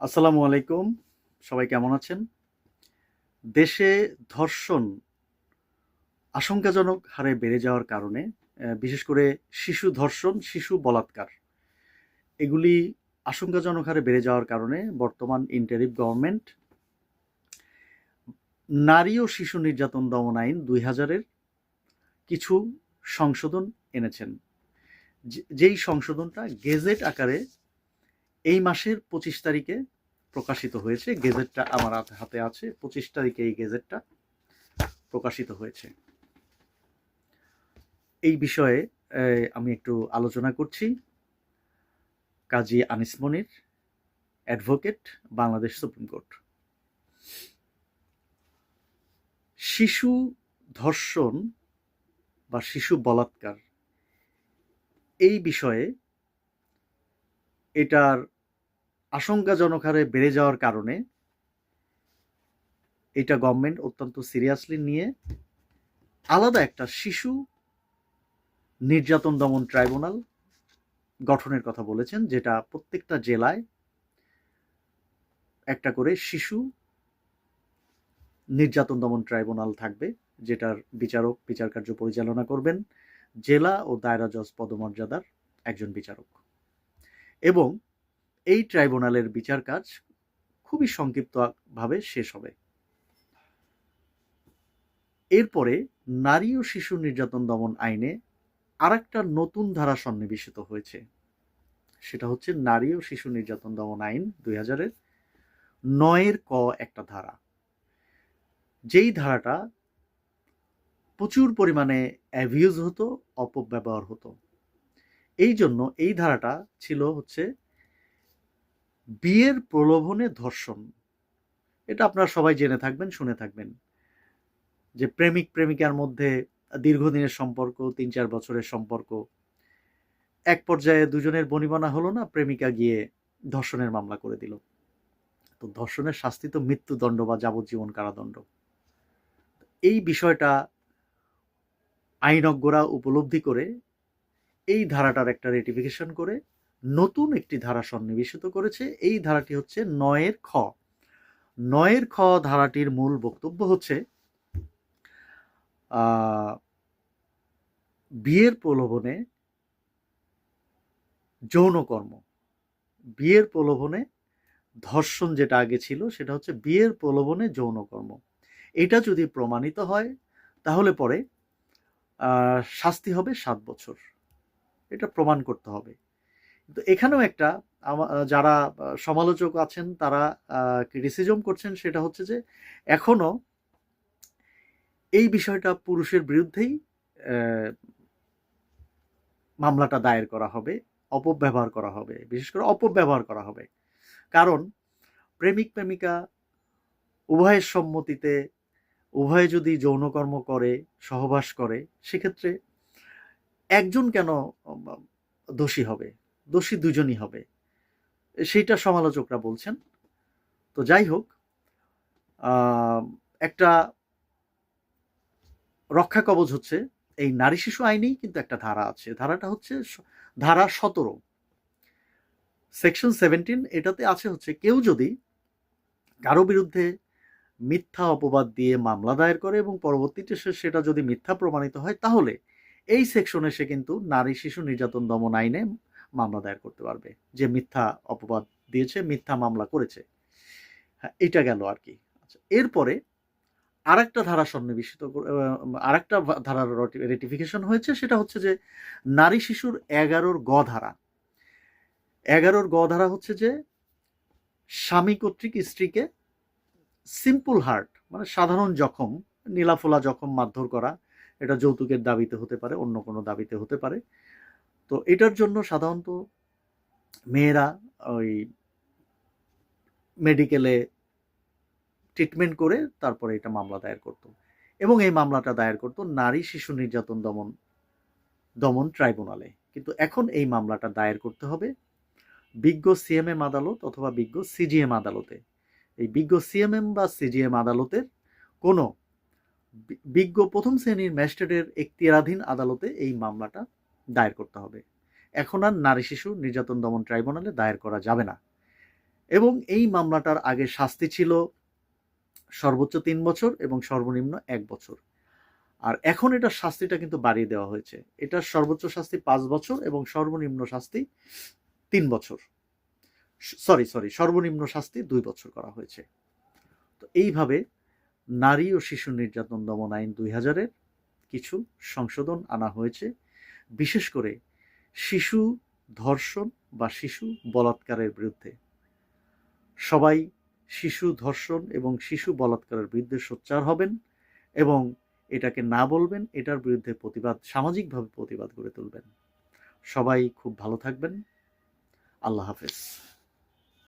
আসসালামু আলাইকুম। সবাই কেমন আছেন? দেশে ধর্ষণ আশঙ্কাজনক হারে বেড়ে যাওয়ার কারণে বিশেষ করে শিশু ধর্ষণ, শিশু বলাৎকার। এগুলি আশঙ্কাজনক হারে বেড়ে যাওয়ার কারণে বর্তমান ইন্টারিভ গভর্নমেন্ট নারী ও শিশু নির্যাতন দমন আইন দুই হাজারের কিছু সংশোধন এনেছেন। যেই সংশোধনটা গেজেট আকারে এই মাসের পঁচিশ তারিখে প্রকাশিত হয়েছে, গেজেটটা আমার হাতে- আছে, পঁচিশ তারিখে এই গেজেটটা প্রকাশিত হয়েছে। এই বিষয়ে আমি একটু আলোচনা করছি। Kazi Anis Monir, advocate, Bangladesh supreme court. শিশু ধর্ষণ বা শিশু বলাৎকার, এই বিষয়ে এটার আশঙ্কাজনক হারে বেড়ে যাওয়ার কারণে এটা গভর্নমেন্ট অত্যন্ত সিরিয়াসলি নিয়ে আলাদা একটা শিশু নির্যাতন দমন ট্রাইব্যুনাল গঠনের কথা বলেছেন, যেটা প্রত্যেকটা জেলায় একটা করে শিশু নির্যাতন দমন ট্রাইব্যুনাল থাকবে, যেটার বিচারক, বিচার কার্য পরিচালনা করবেন জেলা ও দায়রা জজ পদমর্যাদার একজন বিচারক। এবং এই ট্রাইব্যুনালের বিচার কাজ খুবই সংক্ষিপ্তভাবে শেষ হবে। এরপরে নারী ও শিশু নির্যাতন দমন আইনে আরেকটা নতুন ধারা সন্নিবেশিত হয়েছে। সেটা হচ্ছে নারী ও শিশু নির্যাতন দমন আইন দুই হাজারের নয়ের ক একটা ধারা। যেই ধারাটা প্রচুর পরিমাণে অ্যাভিউজ হতো, অপব্যবহার হতো। এই জন্য এই ধারাটা ছিল হচ্ছে বিয়ের প্রলোভনে ধর্ষণ। এটা আপনারা সবাই জেনে থাকবেন, শুনে থাকবেন। যে প্রেমিক, প্রেমিকার মধ্যে দীর্ঘদিনের সম্পর্ক, তিন চার বছরের সম্পর্ক, এক পর্যায়ে দুজনের বনিবনা হলো না, প্রেমিকা গিয়ে ধর্ষণের মামলা করে দিল। তো ধর্ষণের শাস্তি তো মৃত্যুদণ্ড বা যাবজ্জীবন কারাদণ্ড। এই বিষয়টা আইনজ্ঞরা উপলব্ধি করে, এই ধারাটার একটা রেটিফিকেশন করে নতুন একটি ধারা সন্নিবেশিত করেছে। এই ধারাটি হচ্ছে নয়ের খ। নয়ের খ ধারাটির মূল বক্তব্য হচ্ছে বিয়ের প্রলোভনে যৌনকর্ম বিয়ের প্রলোভনে ধর্ষণ যেটা আগে ছিল, সেটা হচ্ছে বিয়ের প্রলোভনে যৌনকর্ম এটা যদি প্রমাণিত হয়, তাহলে পরে শাস্তি হবে সাত বছর। এটা প্রমাণ করতে হবে। কিন্তু এখানেও একটা যারা সমালোচক আছেন, তারা ক্রিটিসিজম করছেন সেটা হচ্ছে যে, এখনও এই বিষয়টা পুরুষের বিরুদ্ধেই মামলাটা দায়ের করা হবে, অপব্যবহার করা হবে, বিশেষ করে অপব্যবহার করা হবে। কারণ প্রেমিক, প্রেমিকা উভয়ের সম্মতিতে উভয়ে যদি যৌনকর্ম করে, সহবাস করে, সেক্ষেত্রে একজন কেন দোষী হবে? দোষী দুজনই হবে। সেইটা সমালোচকরা বলছেন। তো যাই হোক একটা রক্ষা কবচ হচ্ছে, এই নারী শিশু আইনেই কিন্তু একটা ধারা আছে। ধারাটা হচ্ছে ধারা সতেরো। সেকশন সেভেন্টিন এটাতে আছে হচ্ছে, কেউ যদি কারও বিরুদ্ধে মিথ্যা অপবাদ দিয়ে মামলা দায়ের করে এবং পরবর্তীতে সে- সেটা যদি মিথ্যা প্রমাণিত হয়, তাহলে এই সেকশনে সে কিন্তু নারী শিশু নির্যাতন দমন আইনে মামলা দায়ের করতে পারবে। যে মিথ্যা অপবাদ দিয়েছে, মিথ্যা মামলা করেছে। হ্যাঁ এটা গেল আর কি। আচ্ছা এরপরে আরেকটা ধারা সন্নিবেশিত আরেকটা ধারার রেটিফিকেশন হয়েছে, সেটা হচ্ছে যে নারী শিশুর এগারোর গ ধারা। এগারোর গ ধারা হচ্ছে যে স্বামী কর্তৃক স্ত্রীকে সিম্পল হার্ট মানে সাধারণ জখম, নীলাফোলা জখম মারধর করা, এটা যৌতুকের দাবিতে হতে পারে, অন্য কোনো দাবিতে হতে পারে। তো এটার জন্য সাধারণত মেয়েরা ওই মেডিকেলে ট্রিটমেন্ট করে তারপরে এটা মামলা দায়ের করতো। এবং এই মামলাটা দায়ের করতো নারী শিশু নির্যাতন দমন দমন ট্রাইব্যুনালে। কিন্তু এখন এই মামলাটা দায়ের করতে হবে বিজ্ঞ সিএমএম আদালত অথবা বিজ্ঞ সিজিএম আদালতে। এই বিজ্ঞ সিএমএম বা সিজিএম আদালতের কোনো বিজ্ঞ প্রথম শ্রেণির ম্যাজিস্ট্রেটের এখতিয়ারাধীন আদালতে এই মামলাটা দায়ের করতে হবে। এখন আর নারী শিশু নির্যাতন দমন ট্রাইব্যুনালে দায়ের করা যাবে না। এবং এই মামলাটার আগে শাস্তি ছিল সর্বোচ্চ তিন বছর এবং সর্বনিম্ন এক বছর। আর এখন এটার শাস্তিটা কিন্তু বাড়িয়ে দেওয়া হয়েছে। এটার সর্বোচ্চ শাস্তি পাঁচ বছর এবং সর্বনিম্ন শাস্তি তিন বছর। সরি সরি, সর্বনিম্ন শাস্তি দুই বছর করা হয়েছে। তো এইভাবে নারী ও শিশু নির্যাতন দমন আইন দুই হাজারের কিছু সংশোধন আনা হয়েছে। বিশেষ করে শিশু ধর্ষণ বা শিশু বলাৎকারের বিরুদ্ধে। সবাই শিশু ধর্ষণ এবং শিশু বলাৎকারের বিরুদ্ধে সোচ্চার হবেন এবং এটাকে না বলবেন, এটার বিরুদ্ধে প্রতিবাদ, সামাজিকভাবে প্রতিবাদ গড়ে তুলবেন। সবাই খুব ভালো থাকবেন। আল্লাহ হাফেজ।